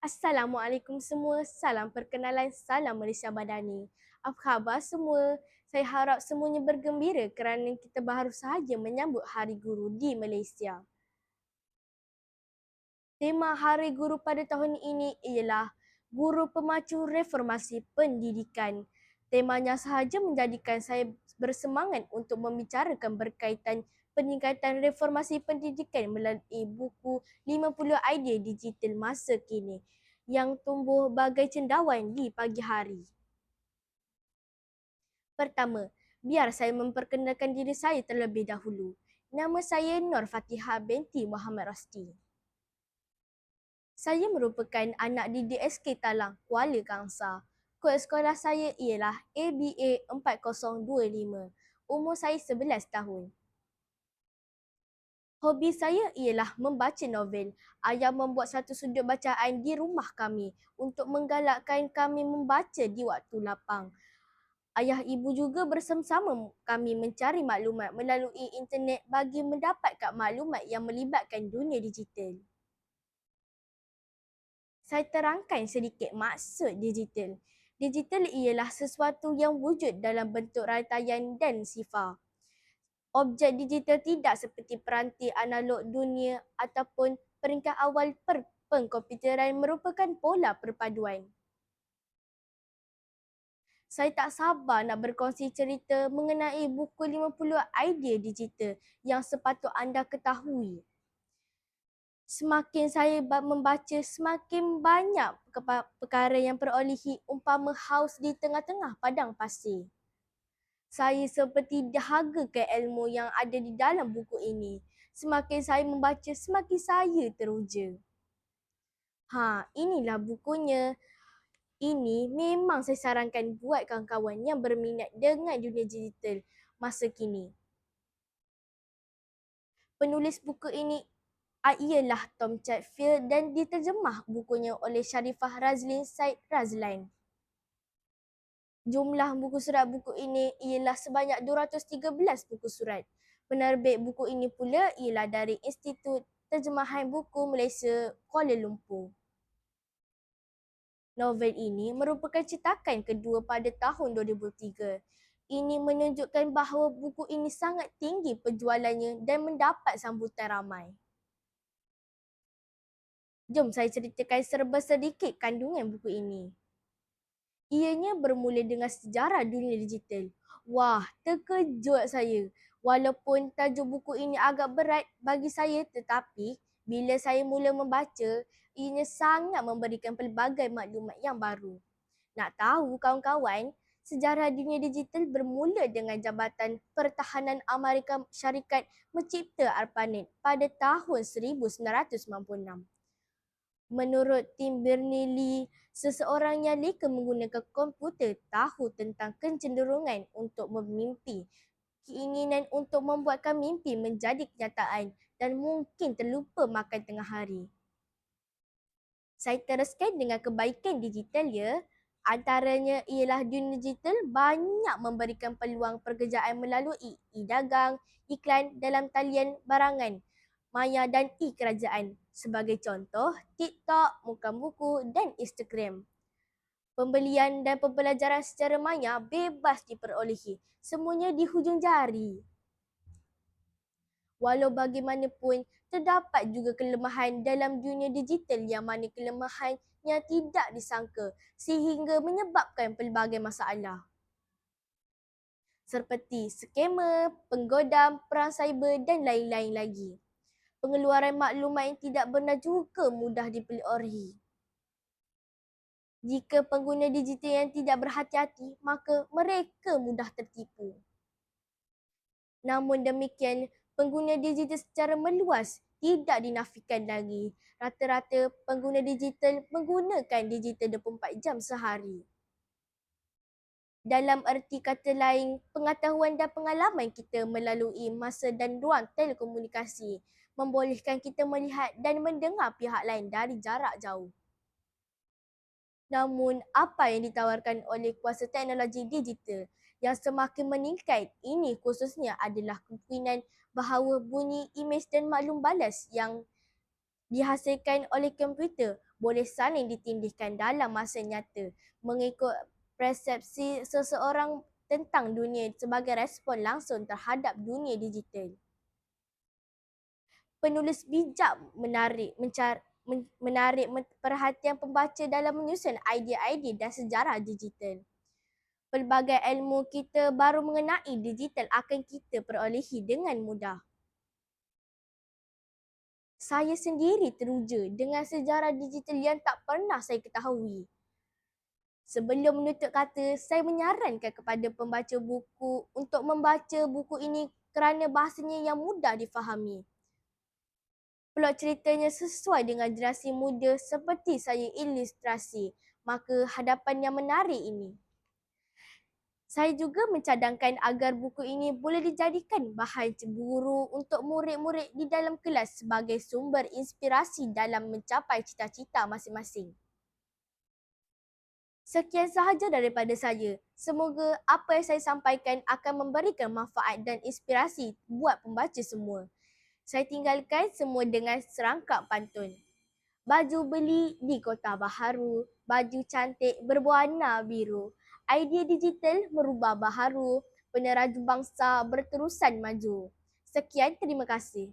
Assalamualaikum semua, salam perkenalan, salam Malaysia Badani. Apa khabar semua? Saya harap semuanya bergembira kerana kita baru sahaja menyambut Hari Guru di Malaysia. Tema Hari Guru pada tahun ini ialah Guru Pemacu Reformasi Pendidikan. Temanya sahaja menjadikan saya bersemangat untuk membicarakan berkaitan peningkatan reformasi pendidikan melalui buku 50 idea digital masa kini yang tumbuh bagai cendawan di pagi hari. Pertama, biar saya memperkenalkan diri saya terlebih dahulu. Nama saya Nur Fatihah binti Muhammad Rasti. Saya merupakan anak didik SK Talang, Kuala Kangsar. Kod sekolah saya ialah ABA 4025. Umur saya 11 tahun. Hobi saya ialah membaca novel. Ayah membuat satu sudut bacaan di rumah kami untuk menggalakkan kami membaca di waktu lapang. Ayah ibu juga bersama-sama kami mencari maklumat melalui internet bagi mendapatkan maklumat yang melibatkan dunia digital. Saya terangkan sedikit maksud digital. Digital ialah sesuatu yang wujud dalam bentuk rantaian dan sifar objek digital tidak seperti peranti analog dunia ataupun peringkat awal per pengkomputeran merupakan pola perpaduan. Saya tak sabar nak berkongsi cerita mengenai buku 50 idea digital yang sepatut anda ketahui. Semakin saya membaca, semakin banyak perkara yang perolehi umpama haus di tengah-tengah padang pasir saya seperti dahaga ke ilmu yang ada di dalam buku ini. Semakin saya membaca, semakin saya teruja. Ha, inilah bukunya. Ini memang saya sarankan buat kawan-kawan yang berminat dengan dunia digital masa kini. Penulis buku ini ialah Tom Chatfield dan diterjemah bukunya oleh Sharifah Razlin Said Razlan. Jumlah buku surat buku ini ialah sebanyak 213 buku surat. Penerbit buku ini pula ialah dari Institut Terjemahan Buku Malaysia Kuala Lumpur. Novel ini merupakan cetakan kedua pada tahun 2003. Ini menunjukkan bahawa buku ini sangat tinggi penjualannya dan mendapat sambutan ramai. Jom saya ceritakan serba sedikit kandungan buku ini. Ianya bermula dengan sejarah dunia digital. Wah, terkejut saya. Walaupun tajuk buku ini agak berat bagi saya tetapi bila saya mula membaca, ianya sangat memberikan pelbagai maklumat yang baru. Nak tahu kawan-kawan, sejarah dunia digital bermula dengan Jabatan Pertahanan Amerika Syarikat mencipta ARPANET pada tahun 1996. Menurut Tim Bernilli, seseorang yang leka menggunakan komputer tahu tentang kecenderungan untuk memimpi, keinginan untuk membuatkan mimpi menjadi kenyataan dan mungkin terlupa makan tengah hari. Saya teruskan dengan kebaikan digital ya. Antaranya ialah dunia digital banyak memberikan peluang pekerjaan melalui e-dagang, iklan dalam talian barangan, maya dan e-kerajaan sebagai contoh TikTok, Muka Buku dan Instagram. Pembelian dan pembelajaran secara maya bebas diperolehi. Semuanya di hujung jari. Walau bagaimanapun, terdapat juga kelemahan dalam dunia digital yang mana kelemahan yang tidak disangka sehingga menyebabkan pelbagai masalah. Seperti skamer, penggodam, perang cyber dan lain-lain lagi pengeluaran maklumat yang tidak benar juga mudah dipelihari. Jika pengguna digital yang tidak berhati-hati, maka mereka mudah tertipu. Namun demikian, pengguna digital secara meluas tidak dinafikan lagi. Rata-rata pengguna digital menggunakan digital 24 jam sehari. Dalam erti kata lain, pengetahuan dan pengalaman kita melalui masa dan ruang telekomunikasi membolehkan kita melihat dan mendengar pihak lain dari jarak jauh. Namun, apa yang ditawarkan oleh kuasa teknologi digital yang semakin meningkat ini khususnya adalah kemungkinan bahawa bunyi imej dan maklum balas yang dihasilkan oleh komputer boleh saling ditindihkan dalam masa nyata mengikut persepsi seseorang tentang dunia sebagai respon langsung terhadap dunia digital. Penulis bijak menarik mencar, men, menarik perhatian pembaca dalam menyusun idea-idea dan sejarah digital. Pelbagai ilmu kita baru mengenai digital akan kita perolehi dengan mudah. Saya sendiri teruja dengan sejarah digital yang tak pernah saya ketahui. Sebelum menutup kata, saya menyarankan kepada pembaca buku untuk membaca buku ini kerana bahasanya yang mudah difahami. Plot ceritanya sesuai dengan generasi muda seperti saya ilustrasi, maka hadapan yang menarik ini. Saya juga mencadangkan agar buku ini boleh dijadikan bahan cemburu untuk murid-murid di dalam kelas sebagai sumber inspirasi dalam mencapai cita-cita masing-masing. Sekian sahaja daripada saya. Semoga apa yang saya sampaikan akan memberikan manfaat dan inspirasi buat pembaca semua. Saya tinggalkan semua dengan serangkap pantun. Baju beli di Kota Baharu, baju cantik berwarna biru. Idea digital merubah baharu, peneraju bangsa berterusan maju. Sekian, terima kasih.